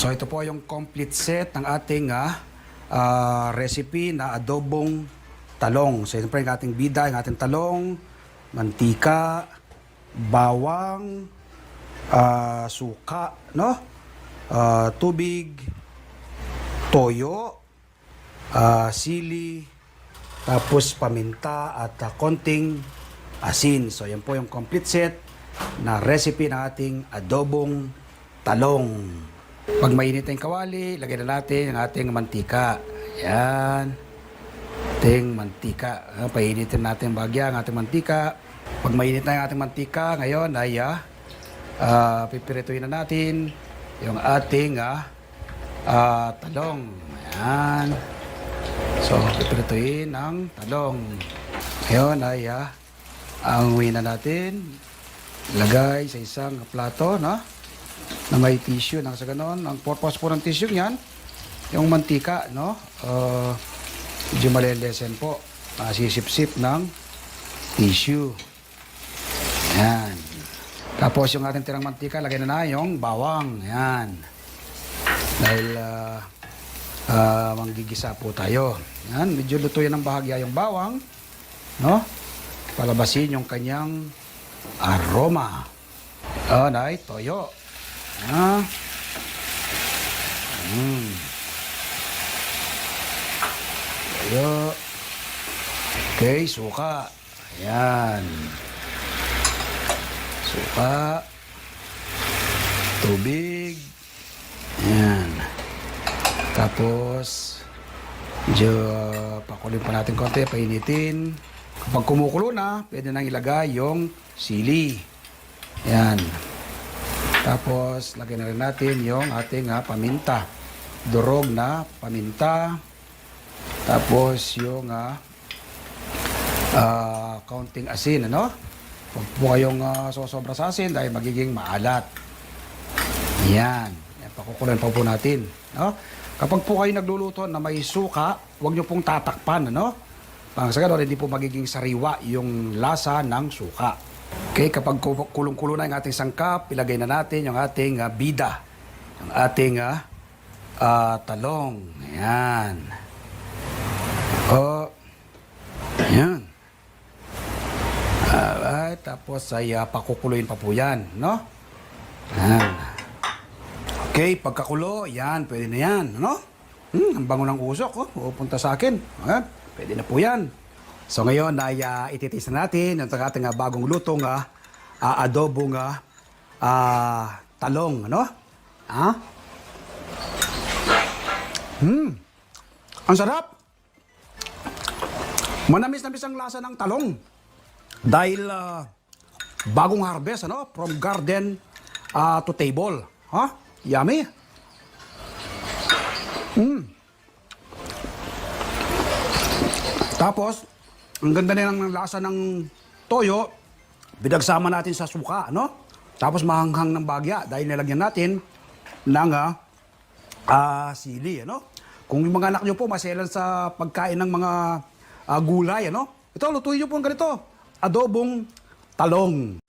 So ito po yung complete set ng ating ah, ah, recipe na adobong talong. So po yung ating bida, yung ating talong, mantika, bawang, ah, suka, no? Ah, tubig, toyo, ah, sili, tapos paminta at ah, konting asin. So yan po yung complete set na recipe ng ating adobong talong. Pag mainit na yung kawali, lagyan na natin ang ating mantika. Yan. Ating mantika. Ah, Painitin natin bagya ang ating mantika. Pag mainit na yung ating mantika, ngayon ay ah, ah, pipirituin na natin yung ating ah, ah, talong. Ayan. So, pipirituin ang talong. Ngayon ay ah, ang uwi na natin. Lagay sa isang plato, no? Na may tissue. Nang sa ganon, ang purpose po ng tissue niyan, yung mantika, no? Uh, medyo malilesen po. Masisip-sip ng tissue. Yan. Tapos yung ating tirang mantika, lagay na na yung bawang. Yan. Dahil ah, ah, manggigisa po tayo. Yan, medyo luto yan ng bahagya yung bawang. No? Palabasin yung kanyang aroma. Nay, toyo. Ah. Mm. Toyo. Okay, suka. Ayan. Suka. Tubig. Ayan. Tapos, medyo pakulin pa natin konti, painitin. Kapag kumukulo na, pwede nang ilagay yung sili. Yan. Tapos, lagyan na rin natin yung ating ah, paminta. Durog na paminta. Tapos, yung ah, ah, kaunting asin, ano? Huwag po kayong ah, sosobra sa asin dahil magiging maalat. Yan. Yan, pakukulan pa po natin. No? Kapag po kayo nagluluto na may suka, huwag nyo pong tatakpan, ano? Pang hindi po magiging sariwa yung lasa ng suka. Okay, kapag ku- kulong-kulo na yung ating sangkap, ilagay na natin yung ating ah, bida. Yung ating ah, ah, talong. Ayan. Oh. Ayan. Alright, tapos ay ah, pakukuluin pa po yan, no? Ayan. Okay, pagkakulo, yan, pwede na yan, ano? Hmm, ang bango ng usok, oh, pupunta sa akin. Ayan, pwede na po yan. So ngayon ay uh, ititis na natin yung ating ah, bagong lutong ah, ah, adobong ah, ah, talong, ano? Ha? Hmm, ang sarap. Manamis-namis ang lasa ng talong. Dahil ah, bagong harvest, ano? From garden ah, to table. Ha? Yummy. Mm. Tapos, ang ganda na ng lasa ng toyo, binagsama natin sa suka, ano? Tapos mahanghang ng bagya dahil nilagyan natin ng ah, ah, sili, ano? Kung yung mga anak nyo po maselan sa pagkain ng mga ah, gulay, ano? Ito, lutuin nyo po ganito. Adobong talong.